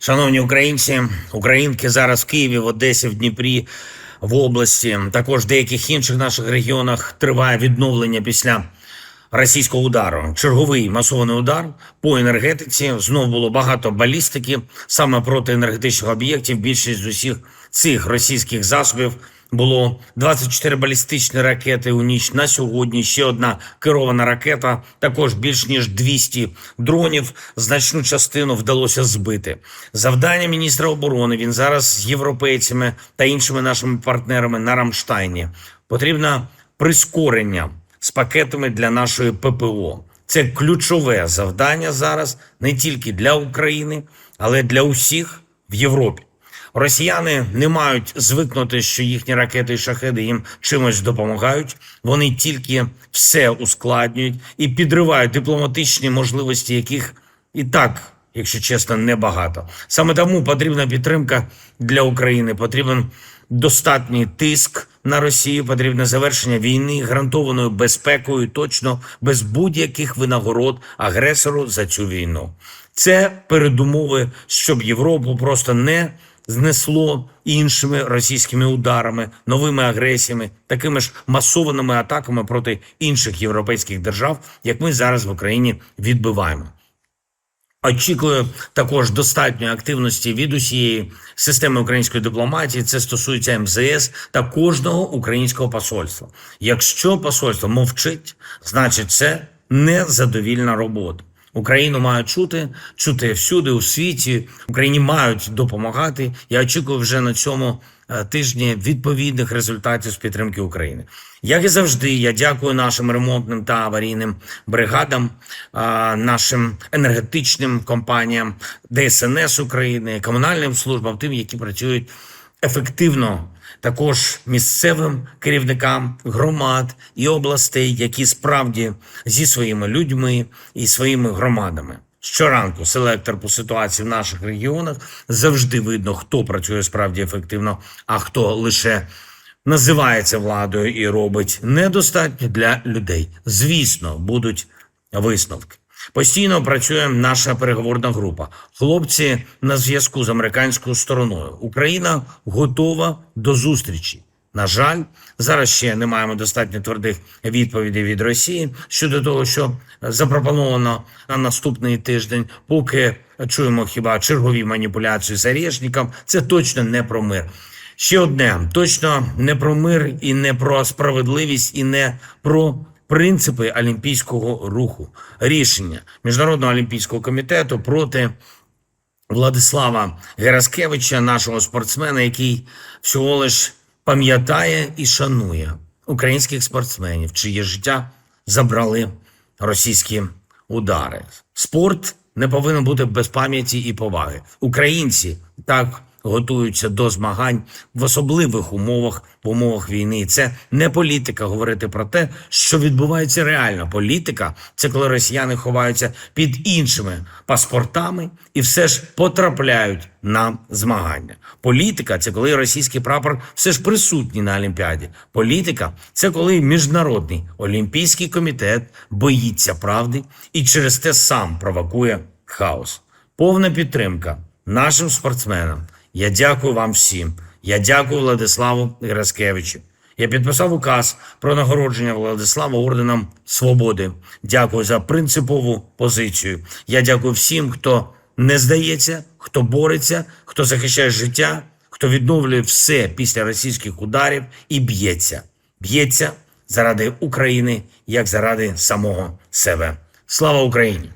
Шановні українці, українки зараз в Києві, в Одесі, в Дніпрі, в області, також в деяких інших наших регіонах триває відновлення після російського удару. Черговий масований удар по енергетиці. Знов було багато балістики саме проти енергетичних об'єктів. Більшість з усіх цих російських засобів було 24 балістичні ракети у ніч на сьогодні. Ще одна керована ракета. Також більш ніж 200 дронів. Значну частину вдалося збити. Завдання міністра оборони. Він зараз з європейцями та іншими нашими партнерами на Рамштайні. Потрібно прискорення з пакетами для нашої ППО. Це ключове завдання зараз не тільки для України, але для усіх в Європі. Росіяни не мають звикнути, що їхні ракети і шахеди їм чимось допомагають. Вони тільки все ускладнюють і підривають дипломатичні можливості, яких і так, якщо чесно, небагато. Саме тому потрібна підтримка для України. Потрібен достатній тиск на Росію. Потрібне завершення війни гарантованою безпекою, точно без будь-яких винагород агресору за цю війну. Це передумови, щоб Європу просто не знесло іншими російськими ударами, новими агресіями, такими ж масованими атаками проти інших європейських держав, як ми зараз в Україні відбиваємо. Очікую також достатньої активності від усієї системи української дипломатії. Це стосується МЗС та кожного українського посольства. Якщо посольство мовчить, значить це незадовільна робота. Україну мають чути, чути всюди у світі. Україні мають допомагати. Я очікую вже на цьому е, тижні відповідних результатів з підтримки України. Як і завжди, я дякую нашим ремонтним та аварійним бригадам, нашим енергетичним компаніям, ДСНС України, комунальним службам, тим, які працюють ефективно. Також місцевим керівникам громад і областей, які справді зі своїми людьми і своїми громадами. Щоранку селектор по ситуації в наших регіонах завжди видно, хто працює справді ефективно, а хто лише називається владою і робить недостатньо для людей. Звісно, будуть висновки. Постійно працює наша переговорна група. Хлопці на зв'язку з американською стороною. Україна готова до зустрічі. На жаль, зараз ще не маємо достатньо твердих відповідей від Росії щодо того, що запропоновано на наступний тиждень, поки чуємо хіба чергові маніпуляції з Орешником, це точно не про мир. Ще одне точно не про мир і не про справедливість, і не про принципи олімпійського руху. Рішення міжнародного олімпійського комітету проти Владислава Гераскевича, нашого спортсмена, який всього лиш пам'ятає і шанує українських спортсменів, чиє життя забрали російські удари. Спорт не повинен бути без пам'яті і поваги. Українці так готуються до змагань в особливих умовах, в умовах війни. Це не політика говорити про те, що відбувається реально. Політика це коли росіяни ховаються під іншими паспортами і все ж потрапляють на змагання. Політика це коли російський прапор все ж присутній на Олімпіаді. Політика це коли міжнародний олімпійський комітет боїться правди і через те сам провокує хаос. Повна підтримка нашим спортсменам. Я дякую вам всім. Я дякую Владиславу Граскевичу. Я підписав указ про нагородження Владислава орденом свободи. Дякую за принципову позицію. Я дякую всім, хто не здається, хто бореться, хто захищає життя, хто відновлює все після російських ударів і б'ється. Б'ється заради України, як заради самого себе. Слава Україні!